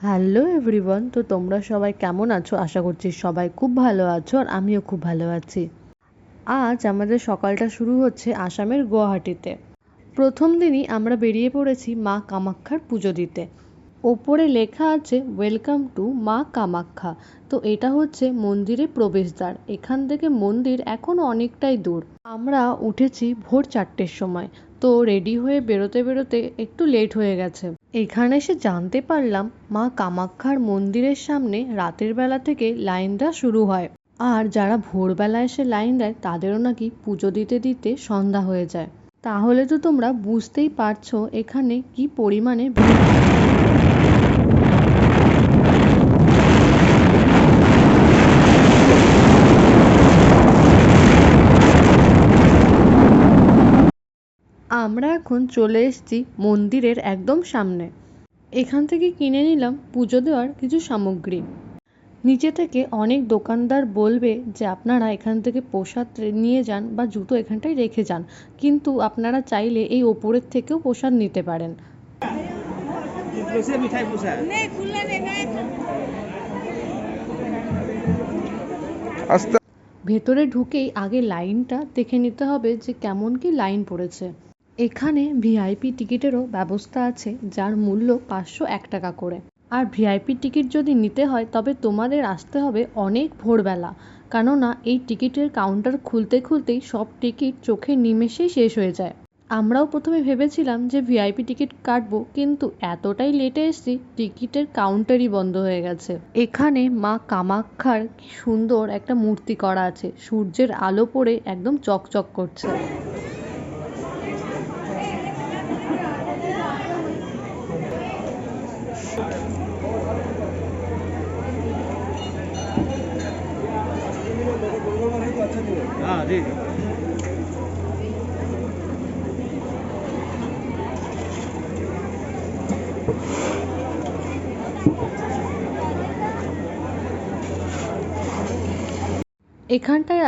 Hello everyone, তো তোমরা সবাই কেমন আছো? আশা করছি সবাই খুব ভালো আছো আর আমিও খুব ভালো আছি। আজ আমাদের সকালটা শুরু হচ্ছে আসামের গুয়াহাটিতে। প্রথম দিনই আমরা বেরিয়ে পড়েছি মা কামাক্ষার পুজো দিতে। ওপরে লেখা আছে ওয়েলকাম টু মা কামাক্ষা। তো এটা হচ্ছে মন্দিরে প্রবেশদ্বার। এখান থেকে মন্দির এখনও অনেকটাই দূর। আমরা উঠেছি ভোর চারটের সময়। তো রেডি হয়ে বেরোতে বেরোতে একটু লেট হয়ে গেছে। এখানে এসে জানতে পারলাম মা কামাক্ষার মন্দিরের সামনে রাতের বেলা থেকে লাইন দেওয়া শুরু হয়। আর যারা ভোরবেলা এসে লাইন দেয়, তাদেরও নাকি পুজো দিতে দিতে সন্ধ্যা হয়ে যায়। তাহলে তো তোমরা বুঝতেই পারছ এখানে কি পরিমাণে ভিড়। আমরা এখন চলে এসেছি মন্দিরের একদম সামনে। এখান থেকে কিনে নিলাম পুজো দেওয়ার কিছু সামগ্রী। নিচে থেকে অনেক দোকানদার বলবে যে আপনারা এখান থেকে প্রসাদ নিয়ে যান বা জুতো এখানটায় রেখে যান। কিন্তু আপনারা চাইলে এই ওপরের থেকেও প্রসাদ নিতে পারেন। ভেতরে ঢুকেই আগে লাইনটা দেখে নিতে হবে যে কেমন কি লাইন পড়েছে। এখানে ভিআইপি টিকিটেরও ব্যবস্থা আছে, যার মূল্য পাঁচশো এক টাকা করে। আর ভিআইপি টিকিট যদি নিতে হয়, তবে তোমাদের আসতে হবে অনেক ভোরবেলা। কেননা, এই টিকিটের কাউন্টার খুলতে খুলতেই সব টিকিট চোখে নিমেষেই শেষ হয়ে যায়। আমরাও প্রথমে ভেবেছিলাম যে ভিআইপি টিকিট কাটবো, কিন্তু এতটাই লেটে এসেছি, টিকিটের কাউন্টারই বন্ধ হয়ে গেছে। এখানে মা কামাক্ষার কি সুন্দর একটা মূর্তি করা আছে, সূর্যের আলো পড়ে একদম চকচক করছে। এখানটায়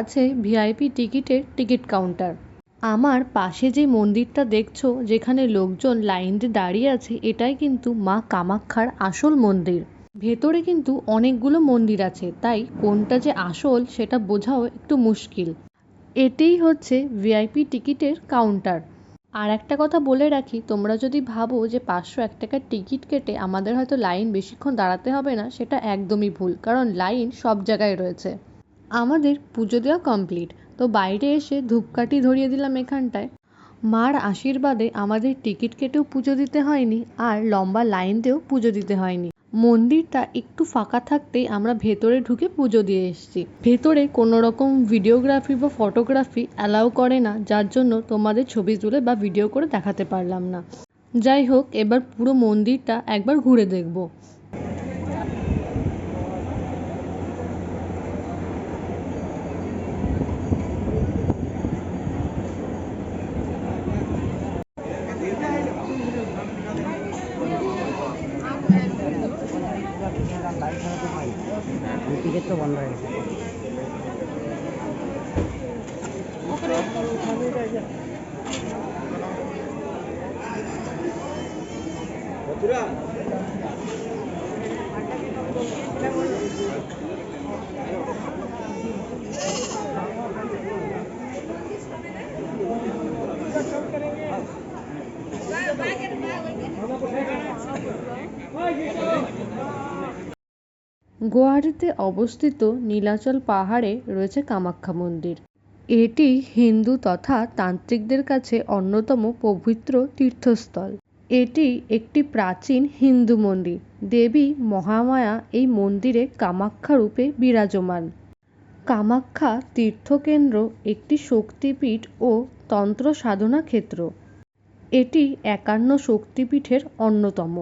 আছে ভিআইপি টিকিটের টিকিট কাউন্টার। আমার পাশে যে মন্দিরটা দেখছ, যেখানে লোকজন লাইন দিয়ে দাঁড়িয়ে আছে, এটাই কিন্তু মা কামাক্ষার আসল মন্দির। ভেতরে কিন্তু অনেকগুলো মন্দির আছে, তাই কোনটা যে আসল সেটা বোঝাও একটু মুশকিল। এটিই হচ্ছে ভিআইপি টিকিটের কাউন্টার। আর একটা কথা বলে রাখি, তোমরা যদি ভাবো যে পাঁচশো এক টাকার টিকিট কেটে আমাদের হয়তো লাইন বেশিক্ষণ দাঁড়াতে হবে না, সেটা একদমই ভুল, কারণ লাইন সব জায়গায় রয়েছে। আমাদের পুজো দেওয়া কমপ্লিট, তো বাইরে এসে ধূপকাঠি ধরিয়ে দিলাম এখানটায়। মার আশীর্বাদে আমাদের টিকিট কেটেও পুজো দিতে হয়নি, আর লম্বা লাইন দিয়েও পুজো দিতে হয়নি। মন্দিরটা একটু ফাঁকা থাকতেই আমরা ভেতরে ঢুকে পুজো দিয়ে এসেছি। ভেতরে কোনো রকম ভিডিওগ্রাফি বা ফটোগ্রাফি অ্যালাউ করে না, যার জন্য তোমাদের ছবি তুলে বা ভিডিও করে দেখাতে পারলাম না। যাই হোক, এবার পুরো মন্দিরটা একবার ঘুরে দেখব টিকিট তো বন্ধ হয়ে গেছে গুয়াহাটিতে অবস্থিত নীলাচল পাহাড়ে রয়েছে কামাখ্যা মন্দির। এটি হিন্দু তথা তান্ত্রিকদের কাছে অন্যতম পবিত্র তীর্থস্থল। এটি একটি প্রাচীন হিন্দু মন্দির। দেবী মহামায়া এই মন্দিরে কামাখ্যা রূপে বিরাজমান। কামাখ্যা তীর্থকেন্দ্র একটি শক্তিপীঠ ও তন্ত্র সাধনা ক্ষেত্র। এটি একান্ন শক্তিপীঠের অন্যতম।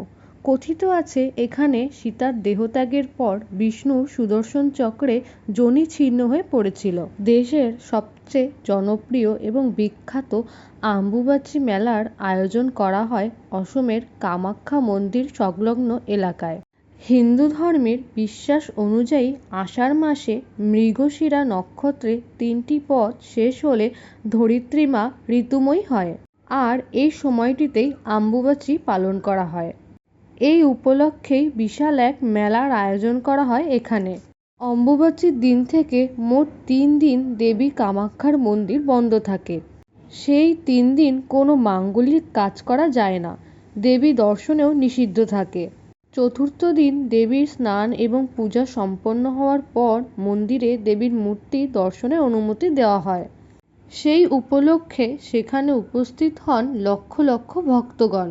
কথিত আছে, এখানে সীতার দেহত্যাগের পর বিষ্ণু সুদর্শন চক্রে যোনি ছিন্ন হয়ে পড়েছিল। দেশের সবচেয়ে জনপ্রিয় এবং বিখ্যাত আম্বুবাচি মেলার আয়োজন করা হয় অসমের কামাখ্যা মন্দির সংলগ্ন এলাকায়। হিন্দু ধর্মের বিশ্বাস অনুযায়ী আষাঢ় মাসে মৃগশিরা নক্ষত্রে তিনটি পথ শেষ হলে ধরিত্রী মা ঋতুময়ী হয়। আর এই সময়টিতেই আম্বুবাচি পালন করা হয়। এই উপলক্ষেই বিশাল এক মেলার আয়োজন করা হয় এখানে। অম্বুবাচীর দিন থেকে মোট তিন দিন দেবী কামাক্ষার মন্দির বন্ধ থাকে। সেই তিন দিন কোনো মাঙ্গলিক কাজ করা যায় না। দেবী দর্শনেও নিষিদ্ধ থাকে। চতুর্থ দিন দেবীর স্নান এবং পূজা সম্পন্ন হওয়ার পর মন্দিরে দেবীর মূর্তি দর্শনের অনুমতি দেওয়া হয়। সেই উপলক্ষে সেখানে উপস্থিত হন লক্ষ লক্ষ ভক্তগণ।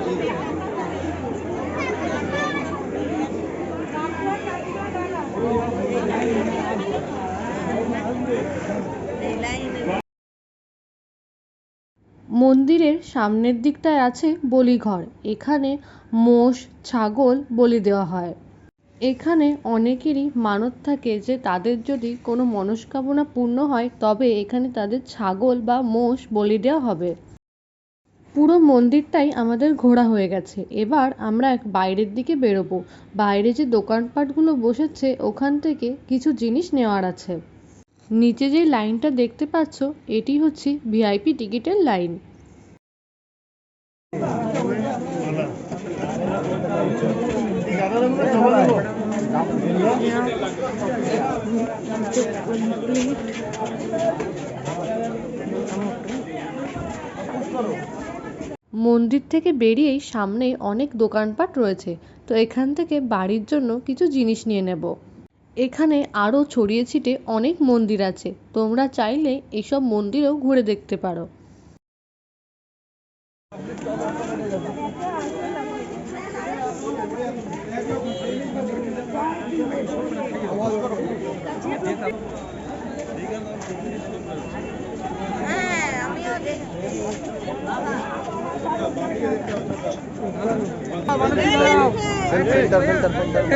মন্দিরের সামনের দিকটায় আছে বলিঘর। এখানে মোষ, ছাগল বলি দেওয়া হয়। এখানে অনেকেরই মানত থাকে যে তাদের যদি কোনো মনস্কামনা পূর্ণ হয়, তবে এখানে তাদের ছাগল বা মোষ বলি দেওয়া হবে। পুরো মন্দিরটাই আমাদের ঘোরা হয়ে গেছে। এবার আমরা এক বাইরের দিকে বেরোবো। বাইরে যে দোকানপাটগুলো বসেছে, ওখান থেকে কিছু জিনিস নেওয়ার আছে। নিচে যে লাইনটা দেখতে পাচ্ছ, এটি হচ্ছে ভিআইপি টিকিটের লাইন। মন্দির থেকে বেরিয়েই সামনে অনেক দোকানপাট রয়েছে, তো এখান থেকে বাড়ির জন্য কিছু জিনিস নিয়ে নেব। এখানে আরও ছড়িয়ে ছিটে অনেক মন্দির আছে, তোমরা চাইলে এইসব মন্দিরেও ঘুরে দেখতে পারো হ্যাঁ আমিও দেখি এই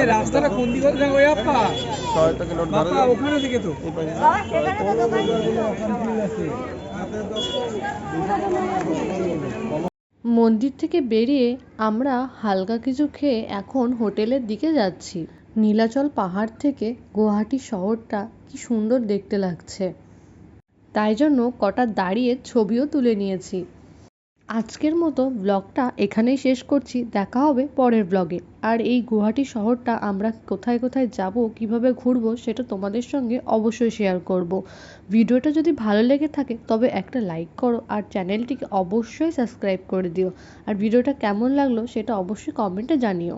রাস্তাটা কোন দিকে ওই আপা ওখানে থেকে তো মন্দির থেকে বেরিয়ে আমরা হালকা কিছু খেয়ে এখন হোটেলের দিকে যাচ্ছি। নীলাচল পাহাড় থেকে গুয়াহাটি শহরটা কি সুন্দর দেখতে লাগছে। তাই জন্য কটা দাঁড়িয়ে ছবিও তুলে নিয়েছি। আজকের মতো ব্লগটা এখানেই শেষ করছি। দেখা হবে পরের ব্লগে। আর এই গুয়াহাটি শহরটা আমরা কোথায় কোথায় যাব, কীভাবে ঘুরবো, সেটা তোমাদের সঙ্গে অবশ্যই শেয়ার করব। ভিডিওটা যদি ভালো লেগে থাকে, তবে একটা লাইক করো আর চ্যানেলটিকে অবশ্যই সাবস্ক্রাইব করে দিও। আর ভিডিওটা কেমন লাগল, সেটা অবশ্যই কমেন্টে জানিও।